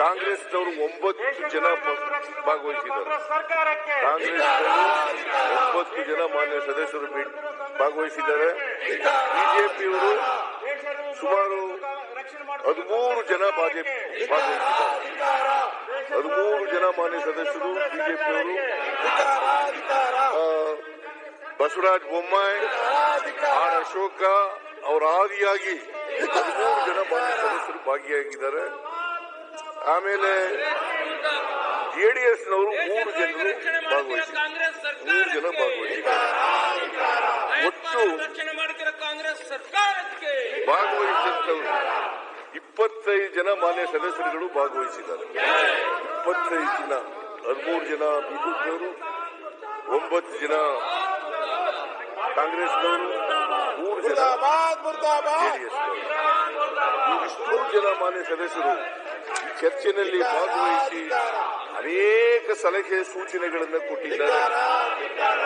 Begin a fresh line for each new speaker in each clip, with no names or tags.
ಕಾಂಗ್ರೆಸ್ನವರು ಒಂಬತ್ತು ಜನ ಭಾಗವಹಿಸಿದ್ದಾರೆ. ಕಾಂಗ್ರೆಸ್ ಒಂಬತ್ತು ಜನ ಮಾನ್ಯ ಸದಸ್ಯರು ಭಾಗವಹಿಸಿದ್ದಾರೆ. ಬಿಜೆಪಿಯವರು ಸುಮಾರು ಹದಿಮೂರು ಜನ ಬಿಜೆಪಿ ಭಾಗವಹಿಸಿದ್ದಾರೆ. ಹದಿಮೂರು ಜನ ಮಾನ್ಯ ಸದಸ್ಯರು ಬಿಜೆಪಿಯವರು. ಬಸವರಾಜ ಬೊಮ್ಮಾಯಿ ಆರ್ ಅಶೋಕ ಅವರ ಆದಿಯಾಗಿ ಹದಿಮೂರು ಜನ ಮಾನ್ಯ ಸದಸ್ಯರು ಭಾಗಿಯಾಗಿದ್ದಾರೆ. ಆಮೇಲೆ ಜೆಡಿಎಸ್ನವರು ಮೂರು ಜನರು ಭಾಗವಹಿಸಿದ್ದಾರೆ. ಮೂರು ಜನ ಭಾಗವಹಿಸಿದ್ದಾರೆ. ಒಟ್ಟು ಭಾಗವಹಿಸಿದವರು ಇಪ್ಪತ್ತೈದು ಜನ ಮಾನ್ಯ ಸದಸ್ಯರುಗಳು ಭಾಗವಹಿಸಿದ್ದಾರೆ. ಇಪ್ಪತ್ತೈದು ಜನ ಹದಿಮೂರು ಜನ ಬಿಜೆಪಿಯವರು ಒಂಬತ್ತು ಜನ ಕಾಂಗ್ರೆಸ್ನವರು ಮೂರು ಜನ ಜೆಡಿಎಸ್ ಇಷ್ಟು ಜನ ಮಾನ್ಯ ಸದಸ್ಯರು ಚರ್ಚೆನಲ್ಲಿ ಭಾಗವಹಿಸಿ ಅನೇಕ ಸಲಹೆ ಸೂಚನೆಗಳನ್ನು ಕೊಟ್ಟಿದ್ದಾರೆ.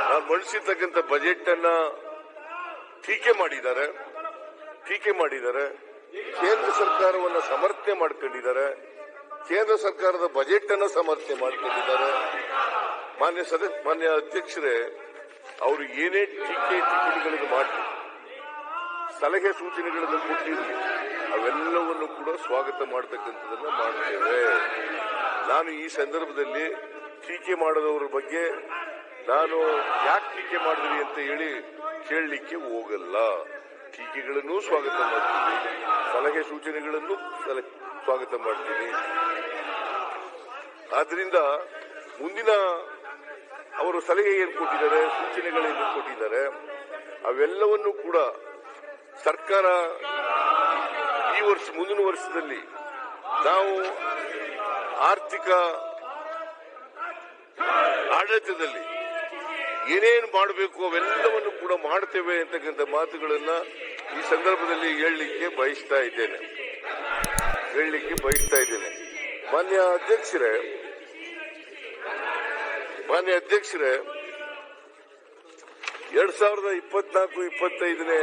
ನಾನು ಮಂಡಿಸಿರ್ತಕ್ಕಂಥ ಬಜೆಟ್ ಅನ್ನ ಟೀಕೆ ಮಾಡಿದ್ದಾರೆ. ಟೀಕೆ ಮಾಡಿದ್ದಾರೆ. ಕೇಂದ್ರ ಸರ್ಕಾರವನ್ನು ಸಮರ್ಥನೆ ಮಾಡ್ಕೊಂಡಿದ್ದಾರೆ. ಕೇಂದ್ರ ಸರ್ಕಾರದ ಬಜೆಟ್ ಅನ್ನ ಸಮರ್ಥನೆ ಮಾಡ್ಕೊಂಡಿದ್ದಾರೆ. ಮಾನ್ಯ ಸದಸ್ಯ ಮಾನ್ಯ ಅಧ್ಯಕ್ಷರೇ, ಅವರು ಏನೇ ಟೀಕೆ ಟಿಪ್ಪಣಿಗಳನ್ನು ಮಾಡಲಿ ಸಲಹೆ ಸೂಚನೆಗಳನ್ನು ಕೊಟ್ಟಿರಲಿ ಅವೆಲ್ಲವನ್ನು ಕೂಡ ಸ್ವಾಗತ ಮಾಡತಕ್ಕಂಥದನ್ನ ಮಾಡ್ತೇವೆ. ನಾನು ಈ ಸಂದರ್ಭದಲ್ಲಿ ಟೀಕೆ ಮಾಡದವರ ಬಗ್ಗೆ ನಾನು ಯಾಕೆ ಟೀಕೆ ಮಾಡಿದ್ರಿ ಅಂತ ಹೇಳಿ ಕೇಳಲಿಕ್ಕೆ ಹೋಗಲ್ಲ. ಟೀಕೆಗಳನ್ನು ಸ್ವಾಗತ ಮಾಡ್ತೀನಿ ಸಲಹೆ ಸೂಚನೆಗಳನ್ನು ಸ್ವಾಗತ ಮಾಡ್ತೀನಿ ಆದ್ರಿಂದ ಮುಂದಿನ ಅವರು ಸಲಹೆ ಏನು ಕೊಟ್ಟಿದ್ದಾರೆ, ಸೂಚನೆಗಳೇನು ಕೊಟ್ಟಿದ್ದಾರೆ, ಅವೆಲ್ಲವನ್ನೂ ಕೂಡ ಸರ್ಕಾರ ಈ ವರ್ಷ ಮುಂದಿನ ವರ್ಷದಲ್ಲಿ ನಾವು ಆರ್ಥಿಕ ಆಡಳಿತದಲ್ಲಿ ಏನೇನು ಮಾಡಬೇಕು ಅವೆಲ್ಲವನ್ನು ಕೂಡ ಮಾಡ್ತೇವೆ ಅಂತಕ್ಕಂಥ ಮಾತುಗಳನ್ನ ಈ ಸಂದರ್ಭದಲ್ಲಿ ಹೇಳಲಿಕ್ಕೆ ಬಯಸ್ತಾ ಇದ್ದೇನೆ. ಹೇಳಲಿಕ್ಕೆ ಬಯಸ್ತಾ ಇದ್ದೇನೆ. ಮಾನ್ಯ ಅಧ್ಯಕ್ಷರೇ ಮಾನ್ಯ ಅಧ್ಯಕ್ಷರೇ, ಎರಡ್ ಸಾವಿರದ ಇಪ್ಪತ್ನಾಲ್ಕು, ಇಪ್ಪತ್ತೈದನೇ